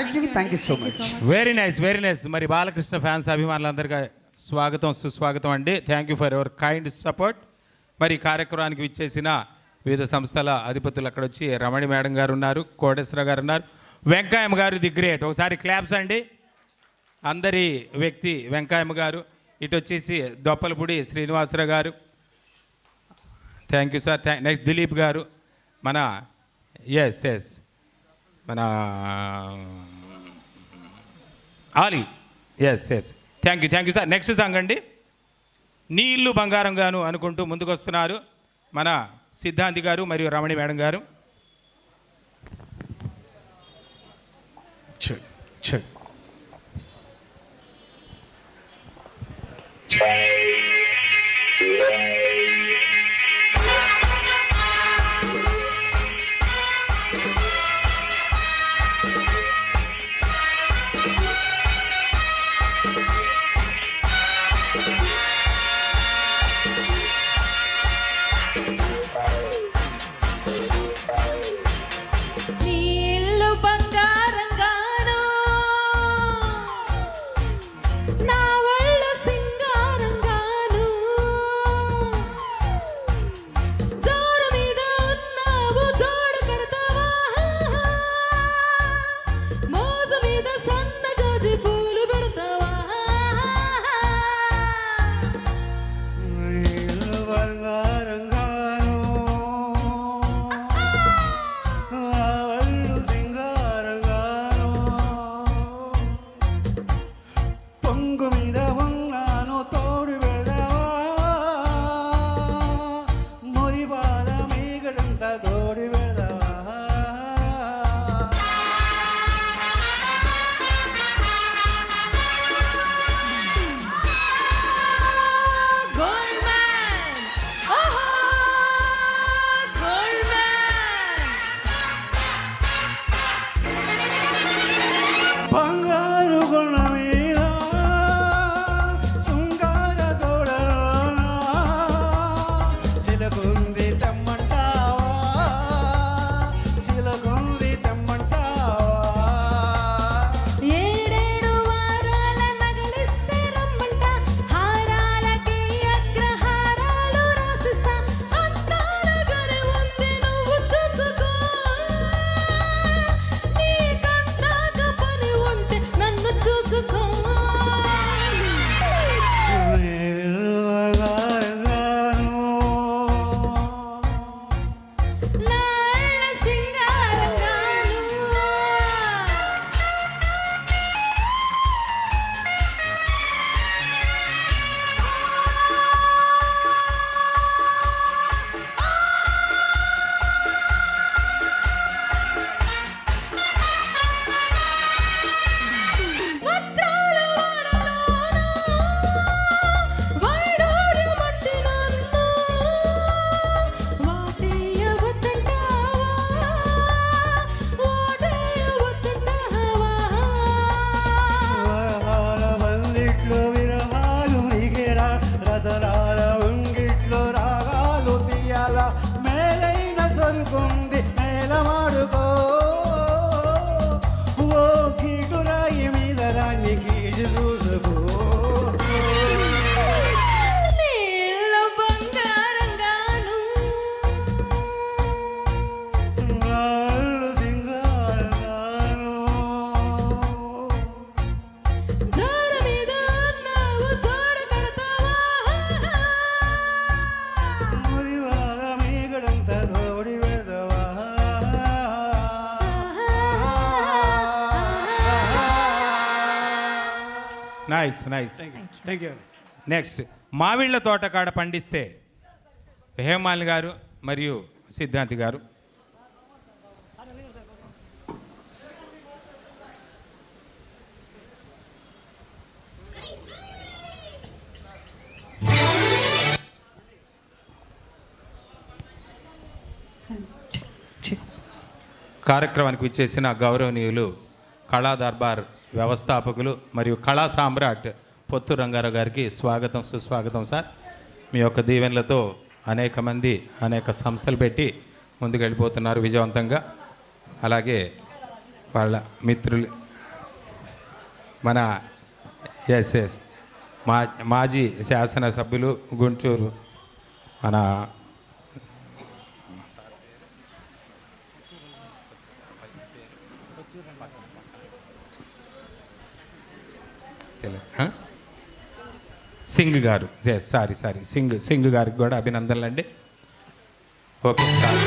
Thank you thank you so much very nice very nice మరి Balakrishna fans అభిమానులందరికీ స్వాగతం సుస్వాగతం అండి. Thank you for your kind support మరి కార్యక్రమానికి విచ్చేసిన వివిధ సంస్థల అధిపతులు అక్కడ వచ్చి రమణి మేడం గారు ఉన్నారు కోటేశ్వర గారు ఉన్నారు. వెంకాయమ్మ గారు ది గ్రేట్. ఒకసారి క్లాప్స్ అండి. అందరి వ్యక్తి వెంకాయమ్మ గారు. ఇటు వచ్చేసి దొప్పలపూడి శ్రీనివాసరావు గారు. Thank you sir thank next Dilip గారు. మన ఎస్ ఎస్ మన Ali. S S thank you thank you sir next song అండి. నీ ఇల్లు బంగారం గాను అనుకుంటూ ముందుకు వస్తున్నారు మన సిద్ధాంతి గారు మరియు రమణి మేడం గారు. Check nice nice thank you next Mavilla తోటకాడ పండిస్తే హేమాలి గారు మరియు సిద్ధాంతి గారు. కార్యక్రమానికి విచ్చేసిన గౌరవనీయులు కళా దర్బార్ వ్యవస్థాపకులు మరియు కళా సామ్రాట్ పొత్తు రంగారావు గారికి స్వాగతం సుస్వాగతం సార్. మీ యొక్క దీవెనలతో అనేక మంది అనేక సంస్థలు పెట్టి ముందుకెళ్ళిపోతున్నారు విజయవంతంగా. అలాగే వాళ్ళ మిత్రులు మన ఎస్ ఎస్ మా మాజీ శాసనసభ్యులు గుంటూరు మన సింగ్ గారు. సారీ సారీ సింగ్ సింగ్ గారికి కూడా అభినందనలు అండి ఓకే సార్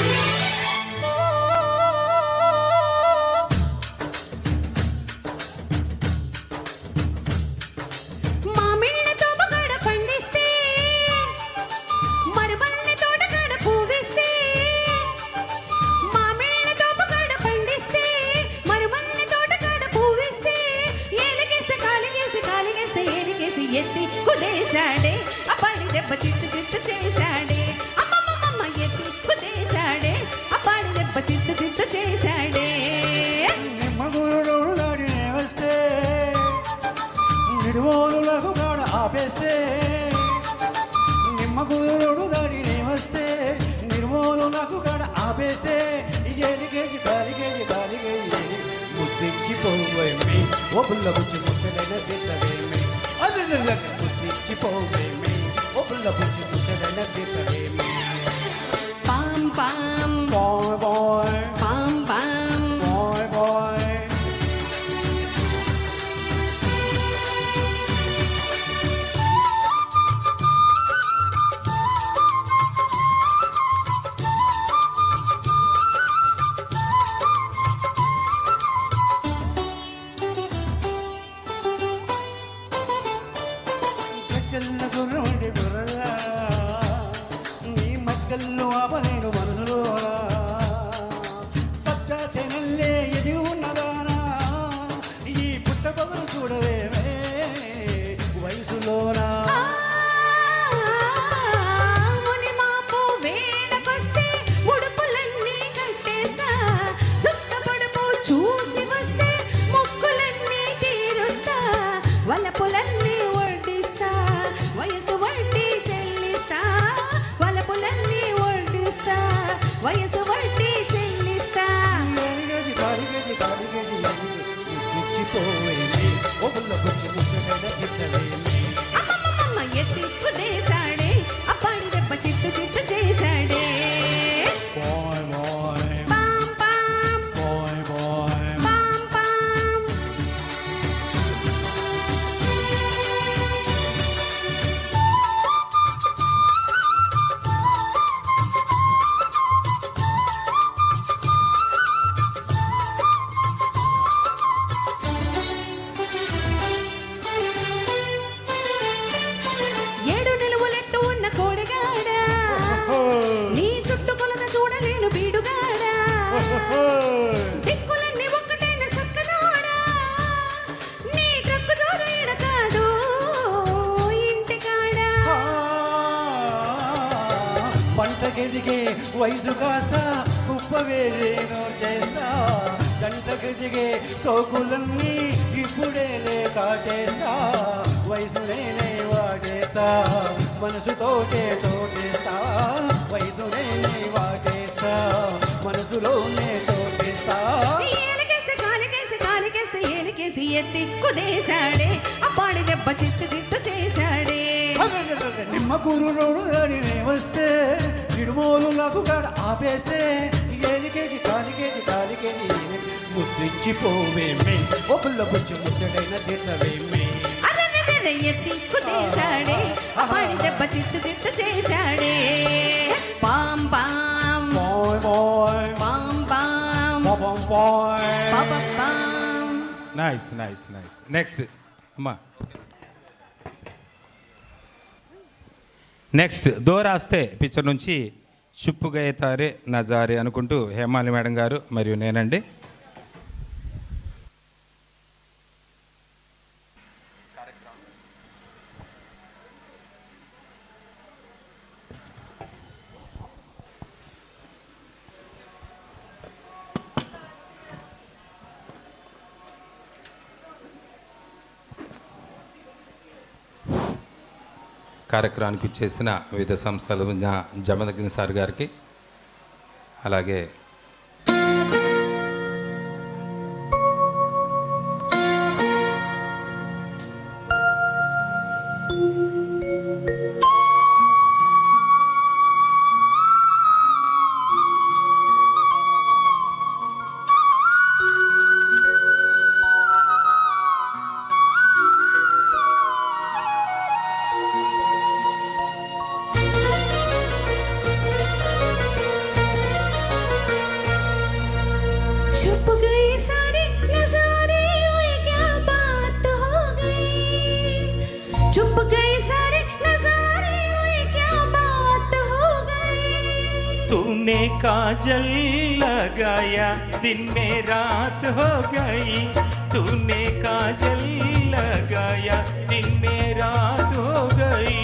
ముద్దించి పోవేమి ఓ పుల్ల బుచ్చి ముట్టడైన తిట్టవేమి పాం పంటకెదిగే వయసు కాస్త కుప్పవేరేనో చేస్తా. గంటకెదిగే సోకులన్నీ ఇప్పుడేలే కాటేస్తా వయసు నేనే వాడేస్తా మనసుతోటే చోటేస్తా. వయసు నేనే వాడేస్తా మనసులోనే చోటేస్తా. ఎత్తి కుదేశాడే. అప్పాడి దెబ్బ చిత్తు చిత్తు చేశాడే. నిమ్మ కూరు రోడ్డు దాడినే వస్తే ఇడుమోలు నాకు కాడ ఆపేస్తే ఏలికేసి కాలికేసి కాలికేసి ముద్దించిపోవేమే ఓ పుల్ల బుచ్చి ముచ్చడైన తిట్టవేమే అదనదన ఎత్తి కుదేశాడే అప్పాడి దెబ్బ చిత్తు చిత్తు చేశాడే. పాం పాం. బాయ్ బాయ్ పాం పాం. బాబం బాయ్ పాపం నైస్ నైస్ నైస్ నెక్స్ట్ అమ్మా. నెక్స్ట్ దోరాస్తే పిక్చర్ నుంచి చుప్పుగైతారే నజారే అనుకుంటూ హేమాలి మేడం గారు మరియు నేనండి. కార్యక్రమానికి చేసిన వివిధ సంస్థలు జమదగిన జమదగ్ని సార్ గారికి అలాగే काजल लगाया, दिन में रात हो गई। तूने काजल लगाया, दिन में रात हो गई।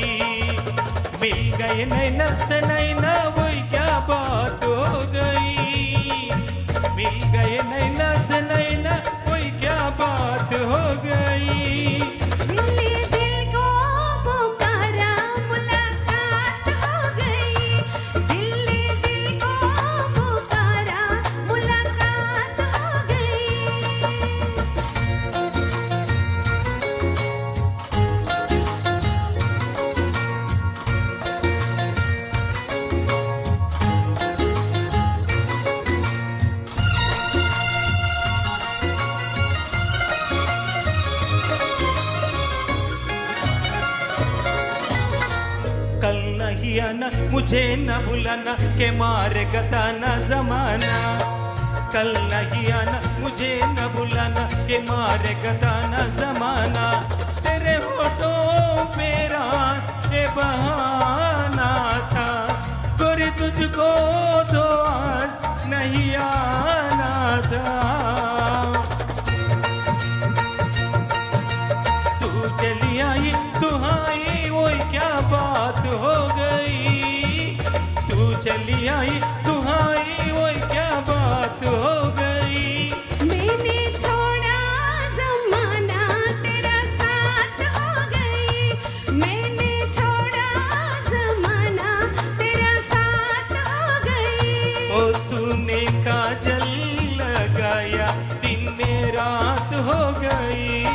मिल गए नैना से नैना कल नहीं आना मुझे न भुलाना, के मारे गताना जमाना। कल नहीं आना मुझे न भुलाना, के मारे गताना जमाना। तेरे फ़ोटो मेरा ये बहाना था, गोरी तुझको तो आज नहीं आना था। ओ तूने काजल लगाया। दिन में रात हो गई।